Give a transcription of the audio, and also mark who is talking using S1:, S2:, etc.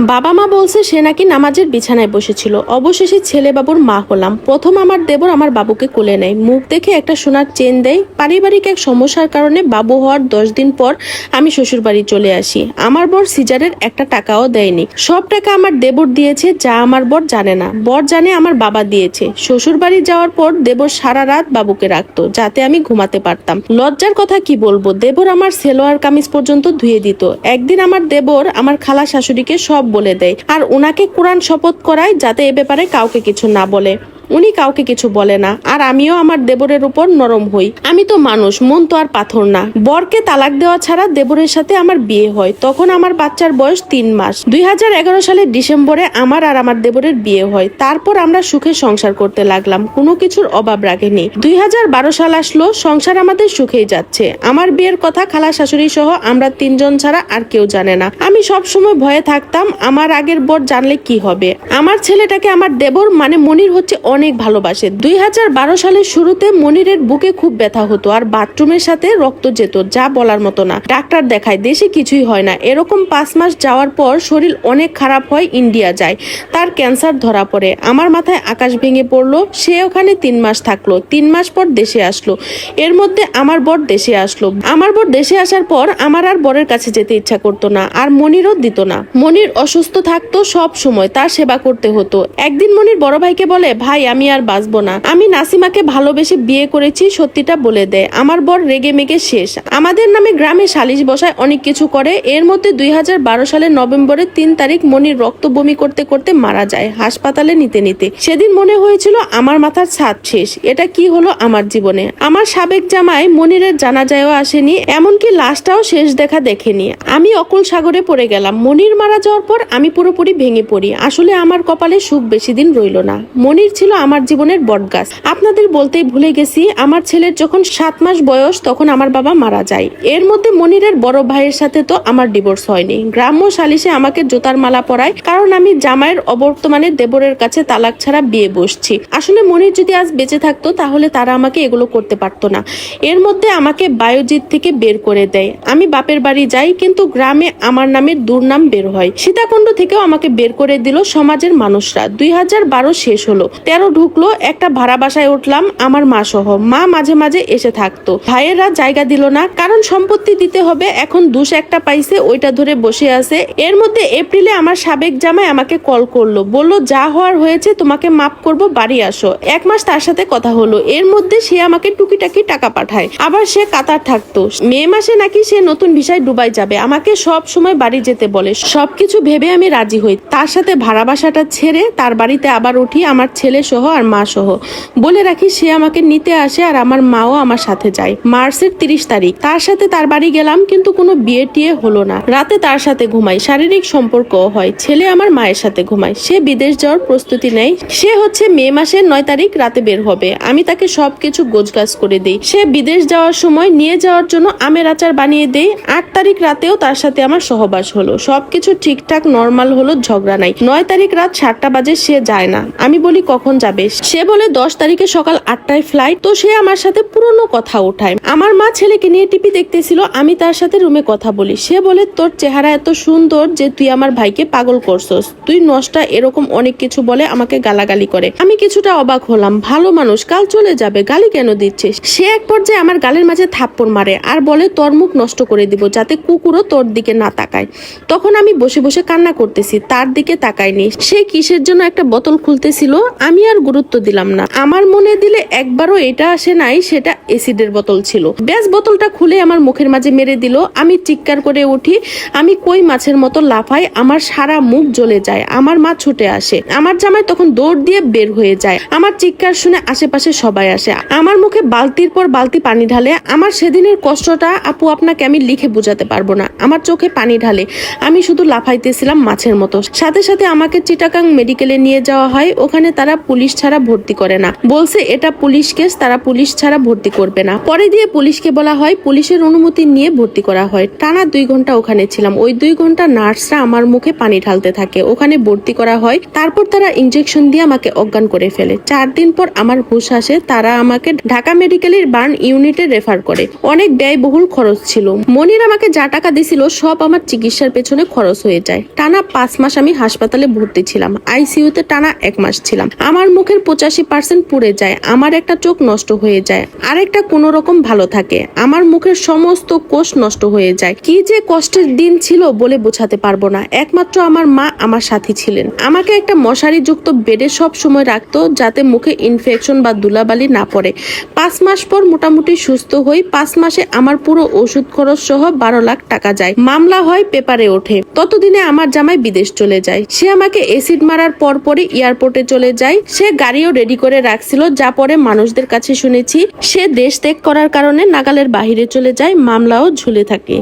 S1: বাবা মা বলছে সে নাকি নামাজের বিছানায় বসেছিল। অবশেষে ছেলে বাবুর মা হলাম। প্রথম আমার দেবর আমার বাবুকে কোলে নেয়। মুখ দেখে একটা সোনার চেন দেয়। পারিবারিক এক সমস্যার কারণে বাবু হওয়ার দশ দিন পর আমি শ্বশুর বাড়ি চলে আসি। আমার বর সিজারের একটা টাকাও দেয়নি। সব টাকা আমার দেবর দিয়েছে যা আমার বর জানে না। বর জানে আমার বাবা দিয়েছে। শ্বশুর বাড়ি যাওয়ার পর দেবর সারা রাত বাবুকে রাখতো, যাতে আমি ঘুমাতে পারতাম। লজ্জার কথা কি বলব? দেবর আমার সেলোয়ার কামিজ পর্যন্ত ধুয়ে দিত। একদিন আমার দেবর আমার খালা শাশুড়িকে সব বলে দেয়। আর ওনাকে কোরআন শপথ করায় যাতে এ ব্যাপারে কাউকে কিছু না বলে। উনি কাউকে কিছু বলে না, আর আমিও আমার দেবরের উপর নরম হই। আমি তো মানুষ, মন তো আর পাথর না। বরকে তালাক দেওয়া ছাড়া দেবরের সাথে আমার বিয়ে হয়। তখন আমার বাচ্চার বয়স তিন মাস। দুই হাজার এগারো সালের ডিসেম্বরে আমার আর আমার দেবরের বিয়ে হয়। তারপর আমরা সুখে সংসার করতে লাগলাম। কোনো কিছুর অভাব রাখেনি। দুই হাজার বারো সাল আসলো, সংসার আমাদের সুখেই যাচ্ছে। আমার বিয়ের কথা খালা শাশুড়ি সহ আমরা তিনজন ছাড়া আর কেউ জানে না। আমি সব সময় ভয়ে থাকতাম, আমার আগের বর জানলে কি হবে? আমার ছেলেটাকে আমার দেবর মানে মনির হচ্ছে অনেক ভালোবাসে। দুই হাজার বারো সালের শুরুতে মনিরের বুকে খুব ব্যথা হতো আর বাথরুমের সাথে রক্ত যেত, যা বলার মতো না। ডাক্তার দেখায়, দেশে কিছুই হয় না। এরকম পাঁচ মাস যাওয়ার পর শরীর অনেক খারাপ হয়, ইন্ডিয়া যায়। তার ক্যান্সার ধরা পড়ে। আমার মাথায় আকাশ ভেঙে পড়ল। সে ওখানে তিন মাস থাকল। তিন মাস পর দেশে আসলো। এর মধ্যে আমার বর দেশে আসলো। আমার বর দেশে আসার পর আমার আর বরের কাছে যেতে ইচ্ছা করতো না আর মনিরও দিত না। মনির অসুস্থ থাকতো সব সময়, তার সেবা করতে হতো। একদিন মনির বড় ভাইকে বলে, ভাই আমি আর বাঁচবো না। আমি নাসিমাকে ভালোবেসে বিয়ে করেছি, সত্যিটা বলে দেয় আমার বর রেগে মেগে শেষ। আমাদের নামে গ্রামে সালিশ বসায় অনেক কিছু করে। এর মধ্যে দুই হাজার বারো সালের নভেম্বরের তিন তারিখ মনির রক্ত বমি করতে করতে মারা যায়, হাসপাতালে নিতে নিতে। সেদিন মনে হয়েছিল আমার মাথার ছাদ শেষ। এটা কি হলো আমার জীবনে? আমার সাবেক জামাই মনিরের জানা জানাজায়ও আসেনি, এমনকি লাশটাও শেষ দেখা দেখেনি। আমি অকুল সাগরে পড়ে গেলাম। মনির মারা যাওয়ার পর আমি পুরোপুরি ভেঙে পড়ি। আসলে আমার কপালে সুখ বেশি দিন রইল না। মনির ছিল আমার জীবনের বটগাছ আপনাদের বলতেই ভুলে গেছি, আমার ছেলের যখন সাত মাস বয়স, তখন আমার বাবা মারা যায়। এর মধ্যে মনিরের বড় ভাইয়ের সাথে তো আমার ডিভোর্স হয়নি। গ্রাম্য সালিশে আমাকে জোতার মালা পরায়, কারণ আমি জামাইয়ের অবর্তমানে দেবরের কাছে তালাক ছাড়া বিয়ে বসছি। আসলে মনির যদি আজ বেঁচে থাকতো, তাহলে তারা আমাকে এগুলো করতে পারতো না। এর মধ্যে আমাকে বায়োজিৎ থেকে বের করে দেয়। আমি বাপের বাড়ি যাই, কিন্তু গ্রামে আমার নামের দুর্নাম বের হয়। সীতাকুণ্ড থেকেও আমাকে বের করে দিল সমাজের মানুষরা। দুই হাজার বারো শেষ হলো। তেরো ঢুকলো, একটা ভাড়া বাসায় উঠলাম আমার মা সহ। মা মাঝে মাঝে এসে থাকতো। ভাইয়েরা জায়গা দিল না, কারণ সম্পত্তি দিতে হবে, এখন দুশ একটা পাইছে, ওইটা ধরে বসে আছে। এর মধ্যে এপ্রিলে আমার সাবেক জামাই আমাকে কল করল, বলল, যা হওয়ার হয়েছে, তোমাকে মাফ করব, বাড়ি আসো। এক মাস তার সাথে কথা হলো। এর মধ্যে সে আমাকে টুকিটাকি টাকা পাঠায়। আবার সে কাতার থাকতো। মে মাসে নাকি সে নতুন ভিসায় দুবাই যাবে, আমাকে সব সময় বাড়ি যেতে বলে। সবকিছু ভেবে আমি রাজি হই। তার সাথে ভাড়া বাসাটা ছেড়ে তার বাড়িতে আবার উঠি, আমার ছেলে সহ। আর মা সহ। বলে রাখি, সে আমাকে নিতে আসে আর আমার মাও আমার সাথে যায়। মার্চের তিরিশ তারিখ। তার সাথে তার বাড়ি গেলাম, কিন্তু কোনো বিয়ে টিয়ে হলো না। রাতে তার সাথে ঘুমাই, শারীরিক সম্পর্ক হয়। ছেলে আমার মায়ের সাথে ঘুমায়। সে বিদেশ যাওয়ার প্রস্তুতি নেয়। সে হচ্ছে মে মাসের নয় তারিখ রাতে বের হবে। আমি তাকে সব সবকিছু গোছগাছ করে দিই। সে বিদেশ যাওয়ার সময় নিয়ে যাওয়ার জন্য আমের আচার বানিয়ে দেই। আট তারিখ রাতেও তার সাথে আমার সহবাস হলো। সবকিছু ঠিকঠাক, নর্মাল হলো, ঝগড়া নাই। নয় তারিখ রাত সাতটা বাজে সে যায় না। আমি বলি, কখন যাবে। সে বলে, দশ তারিখে সকাল আটটায় ফ্লাইট তো সে আমার সাথে পুরনো কথা উঠায়। আমার মা ছেলেকে নিয়ে টিপি দেখতেছিল, আমি তার সাথে রুমে কথা বলি। সে বলে, তোর চেহারা এত সুন্দর যে তুই আমার ভাইকে পাগল করছস। তুই নষ্টা এরকম অনেক কিছু বলে আমাকে গালাগালি করে। আমি কিছুটা অবাক হলাম। ভালো মানুষ, কাল চলে যাবে, গালি কেন দিচ্ছিস? সে এক পর্যায়ে আমার গালের মাঝে থাপ্পড় মারে আর বলে, তোর মুখ নষ্ট করে দিব যাতে কুকুরও তোর দিকে না তাকায়। তখন আমি বসে বসে কান্না করতেছি, তার দিকে তাকায়নি সে কিসের জন্য একটা বোতল খুলতেছিল, আমি আর গুরুত্ব দিলাম না। আমার মনে দিলে একবারও এটা আসে নাই, সেটা এসিডের বোতল ছিল। ব্যাস, বোতলটা খুলে আমার মুখের মাঝে মেরে দিল। আমি চিৎকার করে উঠি, আমি কই মাছের মতো লাফাই, আমার সারা মুখ জ্বলে যায়, আমার মা ছুটে আসে। আমার জামাই তখন দৌড় দিয়ে বের হয়ে যায়। আমার চিৎকার শুনে আশেপাশে সবাই আসে। আমার মুখে বালতির পর বালতি পানি ঢালে, আমার সেদিনের কষ্টটা আপু আপনাকে আমি লিখে বোঝাতে পারব না। আমার চোখে পানি ঢালে, আমি শুধু লাফাইতেছিলাম মাছের মতো। সাথে সাথে আমাকে চিটাকাং মেডিকেলে নিয়ে যাওয়া হয়। ওখানে তারা পুলিশ পুলিশ ছাড়া ভর্তি করে না। বলছে, এটা পুলিশ কেস, তারা পুলিশ ছাড়া ভর্তি করবে না। পরে দিয়ে পুলিশকে বলা হয়, পুলিশের অনুমতি নিয়ে ভর্তি করা হয়। টানা দুই ঘণ্টা ওখানে ছিলাম। ওই দুই ঘণ্টা নার্সরা আমার মুখে পানি ঢালতে থাকে। ওখানে ভর্তি করা হয়। তারপর তারা ইনজেকশন দিয়ে আমাকে অজ্ঞান করে ফেলে। চার দিন পর আমার হুশ আসে, তারা আমাকে ঢাকা মেডিকেলের বার্ন ইউনিটে রেফার করে। অনেক ব্যয়বহুল খরচ ছিল। মনির আমাকে যা টাকা দিছিল, সব আমার চিকিৎসার পেছনে খরচ হয়ে যায়। টানা পাঁচ মাস আমি হাসপাতালে ভর্তি ছিলাম। আইসিইউতে টানা এক মাস ছিলাম। আমার মুখের পঁচাশি পার্সেন্ট পুড়ে যায়, আমার একটা চোখ নষ্ট হয়ে যায়, আরেকটা কোনো রকম ভালো থাকে, আমার মুখের সমস্ত কোষ নষ্ট হয়ে যায়। কি যে কষ্টের দিন ছিল বলে বোঝাতে পারব না, একমাত্র আমার মা আমার সাথী ছিলেন। আমাকে একটা মশারি যুক্ত বেডে সব সময় রাখতো যাতে মুখে ইনফেকশন বা ধুলাবালি না পড়ে। পাঁচ মাস পর মোটামুটি সুস্থ হই, পাঁচ মাসে আমার পুরো ওষুধ খরচ সহ বারো লাখ টাকা যায়। মামলা হয় পেপারে ওঠে, ততদিনে আমার জামাই বিদেশ চলে যায়। সে আমাকে এসিড মারার পর পরই এয়ারপোর্টে চলে যায় সে গাড়িও রেডি করে রাখছিল, যা পরে মানুষদের কাছে শুনেছি, সে দেশ ত্যাগ করার কারণে নাগালের বাহিরে চলে যায়, মামলাও ঝুলে থাকে।